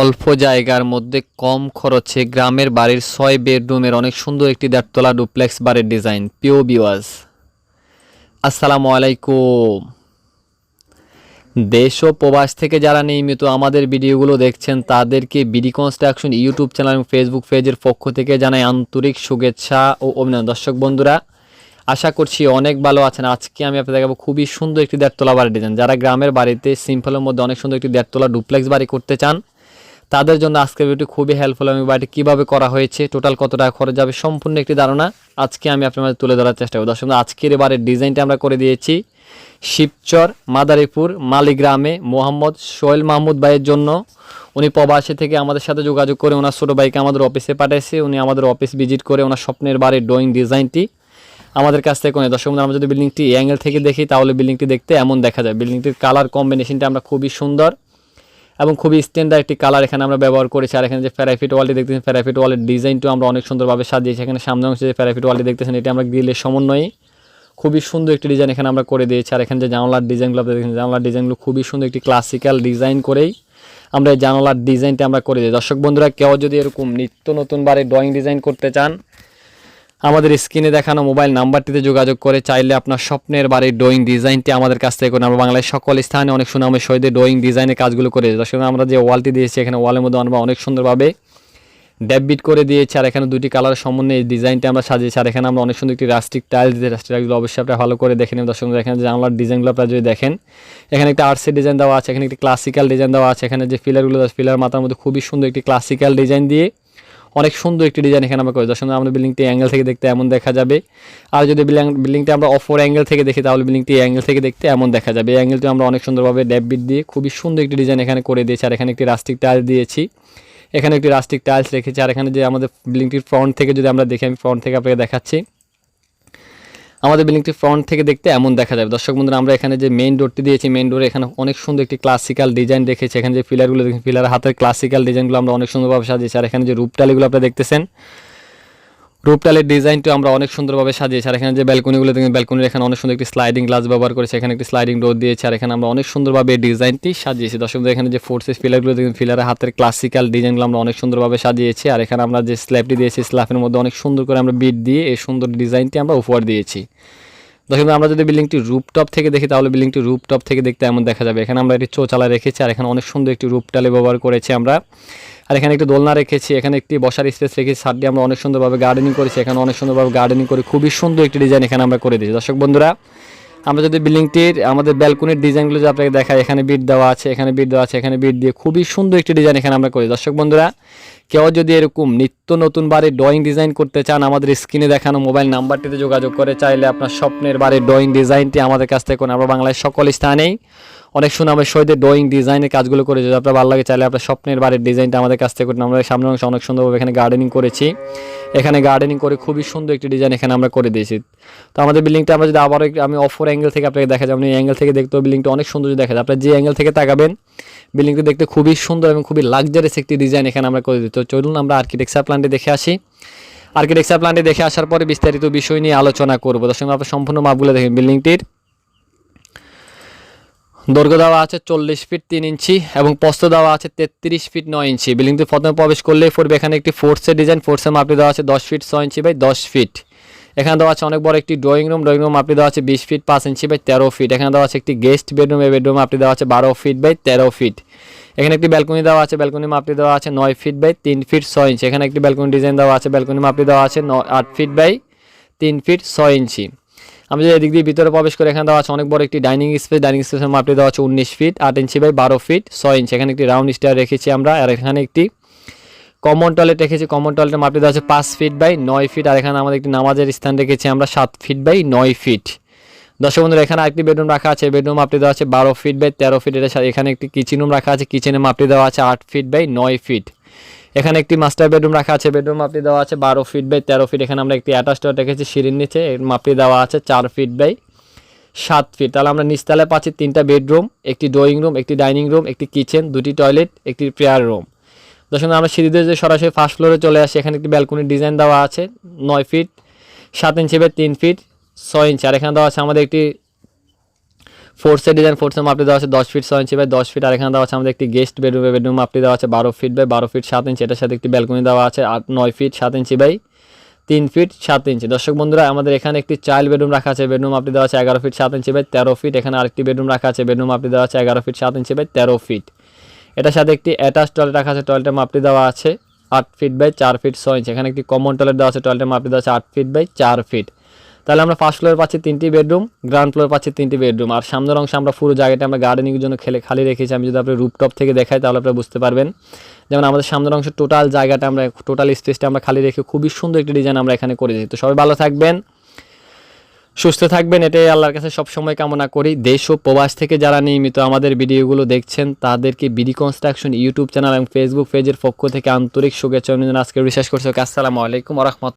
অল্প জায়গার মধ্যে কম খরচে গ্রামের বাড়ির ছয় বেডরুমের অনেক সুন্দর একটি দেড়তলা ডুপ্লেক্স বাড়ির ডিজাইন। পিও বিওয়াজ আসসালামু আলাইকুম। দেশ ও প্রবাস থেকে যারা নিয়মিত আমাদের ভিডিওগুলো দেখছেন, তাদেরকে বিডি কনস্ট্রাকশন ইউটিউব চ্যানেল এবং ফেসবুক পেজের পক্ষ থেকে জানাই আন্তরিক শুভেচ্ছা ও অভিনন্দন। দর্শক বন্ধুরা, আশা করছি অনেক ভালো আছেন। আজকে আমি আপনাদের দেখাবো খুবই সুন্দর একটি দেড়তলা বাড়ি ডিজাইন যারা গ্রামের বাড়িতে সিম্পলের মধ্যে অনেক সুন্দর একটি দেড়তলা ডুপ্লেক্স বাড়ি করতে চান তাদের জন্য আজকের ভিডিওটি খুবই হেল্পফুল আমি বাড়িটি কীভাবে করা হয়েছে টোটাল কত টাকা খরচ যাবে, সম্পূর্ণ একটি ধারণা আজকে আমি আপনার মাঝে তুলে ধরার চেষ্টা করব। দর্শক, আজকের এবারের ডিজাইনটা আমরা করে দিয়েছি শিবচর, মাদারীপুর, মালিগ্রামে মোহাম্মদ সোহেল মাহমুদ ভাইয়ের জন্য। উনি প্রবাসী থেকে আমাদের সাথে যোগাযোগ করে ওনার ছোটো ভাইকে আমাদের অফিসে পাঠিয়েছে উনি আমাদের অফিস ভিজিট করে ওনার স্বপ্নের বাড়ির ড্রয়িং ডিজাইনটি আমাদের কাছ থেকে কোনো দর্শক আমরা যদি বিল্ডিংটি অ্যাঙ্গেল থেকে দেখি, তাহলে বিল্ডিংটি দেখতে এমন দেখা যায়। বিল্ডিংটির কালার কম্বিনেশনটা আমরা খুবই সুন্দর। এবং খুবই স্ট্যান্ডার্ড একটি কালার এখানে আমরা ব্যবহার করেছি। আর এখানে যে ফেরাইফিট ওয়ালটি দেখতেছেন ফেরাইফিট ওয়ালের ডিজাইনটিও আমরা অনেক সুন্দরভাবে সাজিয়েছি। এখানে সামনে অংশে যে ফেরাইফিট ওয়ালটি দেখতেছেন, এটি আমরা গ্রিলের সমন্বয়ে খুবই সুন্দর একটি ডিজাইন এখানে আমরা করে দিয়েছি। আর এখানে যে জানলার ডিজাইনগুলো দেখেন জানলার ডিজাইনগুলো খুবই সুন্দর একটি ক্লাসিক্যাল ডিজাইন করেই আমরা এই জানালার ডিজাইনটা আমরা করে দিই। দর্শক বন্ধুরা, কেউ যদি এরকম নিত্য নতুন বারে ড্রয়িং ডিজাইন করতে চান আমাদের স্ক্রিনে দেখানো মোবাইল নাম্বারটিতে যোগাযোগ করে চাইলে আপনার স্বপ্নের বাড়ির ড্রয়িং ডিজাইনটি আমাদের কাছ থেকে করুন আমরা বাংলায় সকল স্থানে অনেক সুনামের সহিত ড্রয়িং ডিজাইনের কাজগুলো করে। দর্শক আমরা যে ওয়ালটি দিয়েছি, এখানে ওয়ালের মধ্যে আমরা অনেক সুন্দরভাবে ড্যাববিট করে দিয়েছি, আর এখানে দুটি কালারের সমন্বয়ে এই ডিজাইনটা আমরা সাজিয়েছি। আর এখানে আমরা অনেক সুন্দর একটি রাস্টিক টাইল দিয়ে রাস্টিক অবশ্যই আপনারা ভালো করে দেখে নেবেন। দর্শক, এখানে জানলার ডিজাইনগুলো আপনারা যদি দেখেন, এখানে একটা আর্টসের ডিজাইন দেওয়া আছে, এখানে একটি ক্লাসিক্যাল ডিজাইন দেওয়া আছে। এখানে যে ফিলারগুলো ফিলার মাথার মধ্যে খুবই সুন্দর একটি ক্লাসিক্যাল ডিজাইন দিয়ে অনেক সুন্দর একটি ডিজাইন এখানে আমরা করি যার আমরা বিল্ডিংটি অ্যাঙ্গেল থেকে দেখতে এমন দেখা যাবে। আর যদি বিল্ডিংটি আমরা অফর অ্যাঙ্গেল থেকে দেখি, তাহলে বিল্ডিংটি অ্যাঙ্গেল থেকে দেখতে এমন দেখা যাবে। এই অ্যাঙ্গেলটি আমরা অনেক সুন্দরভাবে ড্যাববিট দিয়ে খুবই সুন্দর একটি ডিজাইন এখানে করে দিয়েছি। আর এখানে একটি রাস্টিক টাইল দিয়েছি। এখানে একটি রাস্টিক টাইলস রেখেছি। আর এখানে যে আমাদের বিল্ডিংটির ফ্রন্ট থেকে যদি আমরা দেখি, আমি ফ্রন্ট থেকে আপনাকে দেখাচ্ছি। আমাদের বিল্ডিংটি ফ্রন্ট থেকে দেখতে এমন দেখা যাবে। দর্শক বন্ধুরা, আমরা এখানে যে মেইন ডোরটি দিয়েছি মেন ডোরে এখানে অনেক সুন্দর একটি ক্লাসিক্যাল ডিজাইন রেখেছি এখানে যে পিলারগুলো দেখেন পিলার হাতের ক্লাসিক্যাল ডিজাইনগুলো আমরা অনেক সুন্দরভাবে সাজিয়েছি। আর এখানে যে রূপটালিগুলো আপনারা দেখতেছেন রূপটালের ডিজাইনটা আমরা অনেক সুন্দরভাবে সাজিয়েছি। আর এখানে যে ব্যালকনিগুলো দেখেন ব্যালকনির এখানে অনেক সুন্দর একটি স্লাইডিং গ্লাস ব্যবহার করেছে। এখানে একটি স্লাইডিং ডোর দিয়েছে। আর এখানে আমরা অনেক সুন্দরভাবে এই ডিজাইনটি সাজিয়েছি। দর্শক এখানে যে ফোর্সেস পিলারগুলো দেখেন পিলারের হাতের ক্লাসিক্যাল ডিজাইনগুলো আমরা অনেক সুন্দরভাবে সাজিয়েছি। আর এখানে আমরা যে স্ল্যাবটি দিয়েছি স্ল্যাবের মধ্যে অনেক সুন্দর করে আমরা বিট দিয়ে এই সুন্দর ডিজাইনটি আমরা উপহার দিয়েছি। দর্শক আমরা যদি বিল্ডিংটি রুপটপ থেকে দেখি, তাহলে বিল্ডিংটি রুপটপ থেকে দেখতে এমন দেখা যাবে। এখানে আমরা একটি চৌচালা রেখেছি, আর এখানে অনেক সুন্দর একটি রূপটালে ব্যবহার করেছি আমরা। আর এখানে একটি দোলনা রেখেছি, এখানে একটি বসার স্পেস রেখেছি, সারটি আমরা অনেক সুন্দরভাবে গার্ডেনিং করেছি, এখানে অনেক সুন্দরভাবে গার্ডেনিং করে খুবই সুন্দর একটি ডিজাইন এখানে আমরা করে দিয়েছি। দর্শক বন্ধুরা, আমরা যদি বিল্ডিংটির আমাদের ব্যালকনির ডিজাইনগুলো যদি আপনাকে দেখাই, এখানে বিট দেওয়া আছে, এখানে বিট দেওয়া আছে, এখানে বিট দিয়ে খুবই সুন্দর একটি ডিজাইন এখানে আমরা করি। দর্শক বন্ধুরা কেউ যদি এরকম নিত্য নতুন বাড়ির ড্রয়িং ডিজাইন করতে চান, আমাদের স্ক্রিনে দেখানো মোবাইল নাম্বারটিতে যোগাযোগ করে চাইলে আপনার স্বপ্নের বাড়ির ড্রয়িং ডিজাইনটি আমাদের কাছ থেকে। আমরা বাংলায় সকল স্থানেই অনেক সুনামের সহিত ড্রয়িং ডিজাইনের কাজগুলো করে যদি আপনার ভালো লাগে, চাইলে আপনার স্বপ্নের বাড়ির ডিজাইনটা আমাদের কাছ থেকে আমরা সামনের অংশ অনেক সুন্দরভাবে এখানে গার্ডেনিং করেছি এখানে গার্ডেনিং করে খুবই সুন্দর একটি ডিজাইন এখানে আমরা করে দিয়েছি তো আমাদের বিল্ডিংটা আমরা যদি একটু- আমি অফর অ্যাঙ্গেল থেকে আপনাকে দেখা যায় আপনি অ্যাঙ্গেল থেকে দেখতেও বিল্ডিংটা অনেক সুন্দর দেখা যায় আপনার যে অ্যাঙ্গেল থেকে তাকাবেন বিল্ডিংটি দেখতে খুবই সুন্দর এবং খুবই লাক্সারিয়াস একটি ডিজাইন এখানে আমরা করে দিই তো চলুন আমরা আর্কিটেকচার প্ল্যানটি দেখে আসি। আর্কিটেকচার প্ল্যানটি দেখে আসার পরে বিস্তারিত বিষয় নিয়ে আলোচনা করব। দর্শক, আপনার সম্পূর্ণ মাপগুলো দেখেন বিল্ডিংটির। দৈর্ঘ্য দেওয়া আছে চল্লিশ ফিট তিন ইঞ্চি এবং প্রস্থ দেওয়া আছে তেত্রিশ ফিট নয় ইঞ্চি। বিল্ডিংটি প্রথমে প্রবেশ করলেই পড়বে এখানে একটি ফোর্সের ডিজাইন ফোর্সের মাপটি দেওয়া আছে দশ ফিট ছয় ইঞ্চি বাই দশ ফিট। এখানে দেওয়া আছে অনেক বড় একটি ড্রয়িং রুম ড্রয়িং রুম মাপটি দেওয়া আছে বিশ ফিট পাঁচ ইঞ্চি বাই তেরো ফিট। এখানে দেওয়া আছে একটি গেস্ট বেডরুম এই বেডরুম আপনি দেওয়া আছে বারো ফিট বাই তেরো ফিট। এখানে একটি ব্যালকনি দেওয়া আছে ব্যালকনি মাপটি দেওয়া আছে নয় ফিট বাই তিন ফিট ছয় ইঞ্চি এখানে একটি ব্যালকনি ডিজাইন দেওয়া আছে ব্যালকনি মাপটি দেওয়া আছে আট ফিট বাই তিন ফিট ছয় ইঞ্চি আমি যদি এদিক দিয়ে ভিতরে প্রবেশ করে, এখানে দেওয়া আছে অনেক বড় একটি ডাইনিং স্পেস ডাইনিং স্পেসের মাপটি দেওয়া আছে উনিশ ফিট আট ইঞ্চি বাই বারো ফিট ছয় ইঞ্চি এখানে একটি রাউন্ড স্টার রেখেছি আমরা, আর এখানে একটি কমন টয়লেট রেখেছি। কমন টয়লেটের মাপটি দেওয়া আছে পাঁচ ফিট বাই নয় ফিট আর এখানে আমাদের একটি নামাজের স্থান রেখেছি আমরা সাত ফিট বাই নয় ফিট দর্শক বন্ধুরা, এখানে একটি বেডরুম রাখা আছে। বেডরুম মাপটি দেওয়া আছে বারো ফিট বাই তেরো ফিট সাথে এখানে একটি কিচেন রুম রাখা আছে। কিচেনের মাপটি দেওয়া আছে আট ফিট বাই নয় ফিট এখানে একটি মাস্টার বেডরুম রাখা আছে। বেডরুম মাপটি দেওয়া আছে বারো ফিট বাই তেরো ফিট এখানে আমরা একটি অ্যাটাচ রেখেছি সিঁড়ির নিচে। এর মাপটি দেওয়া আছে চার ফিট বাই সাত ফিট তাহলে আমরা নিচতলায় পাচ্ছি তিনটা বেডরুম একটি ড্রয়িং রুম একটি ডাইনিং রুম একটি কিচেন দুটি টয়লেট একটি প্রেয়ার রুম দর্শক আমরা সিঁড়িতে যে সরাসরি ফার্স্ট ফ্লোরে চলে আসি, এখানে একটি ব্যালকনির ডিজাইন দেওয়া আছে, নয় ফিট সাত ইঞ্চি বাই তিন ফিট ছয় ইঞ্চি আর এখানে দেওয়া আছে আমাদের একটি ফোর্সের ডিজাইন ফোর্সের মাপটি দেওয়া আছে দশ ফিট ছয় ইঞ্চি বাই দশ ফিট আর এখানে দেওয়া আছে আমাদের একটি গেস্ট বেডরুম বেডরুম মাপটি দেওয়া আছে বারো ফিট বাই বারো ফিট সাত ইঞ্চি এটার সাথে একটি ব্যালকনি দেওয়া আছে আট, নয় ফিট সাত ইঞ্চি বাই তিন ফিট সাত ইঞ্চি দর্শক বন্ধুরা, আমাদের এখানে একটি চাইল্ড বেডরুম রাখা আছে বেডরুম আপনি দেওয়া আছে এগারো ফিট সাত ইঞ্চি বাই তেরো ফিট এখানে আরেকটি বেডরুম রাখা আছে বেডরুম আপনি দেওয়া আছে এগারো ফিট সাত ইঞ্চি বাই তেরো ফিট এটার সাথে একটি অ্যাটাচ টয়লেট রাখা আছে টয়লেটের মাপটি দেওয়া আছে আট ফিট বাই চার ফিট ছয় ইঞ্চি এখানে একটি কমন টয়লেট দেওয়া আছে টয়লেটের মাপটি দেওয়া আছে আট ফিট বাই চার ফিট তাহলে আমরা ফার্স্ট ফ্লোরে পাচ্ছি তিনটি বেডরুম গ্রাউন্ড ফ্লোর পাচ্ছি তিনটি বেডরুম আর সামনের অংশে আমরা পুরো জায়গাটা আমরা গার্ডেনিংয়ের জন্য খেলে খালি রেখেছি। আমি যদি আপনি রুপটপ থেকে দেখাই তাহলে আপনারা বুঝতে পারবেন। যেমন আমাদের সামনের অংশে টোটাল জায়গাটা আমরা টোটাল স্পেসটা আমরা খালি রেখে খুবই সুন্দর একটি ডিজাইন আমরা এখানে করে দিই। তো সবাই ভালো থাকবেন, সুস্থ থাকবেন। এটাই আল্লাহর কাছে সবসময় কামনা করি। দেশ ও প্রবাস থেকে যারা নিয়মিত আমাদের ভিডিওগুলো দেখছেন, তাদেরকে বিডি কনস্ট্রাকশন ইউটিউব চ্যানেল এবং ফেসবুক পেজের পক্ষ থেকে আন্তরিক শুভেচ্ছা আজকে বিশ্বাস করছি। আসসালামু আলাইকুম রহমত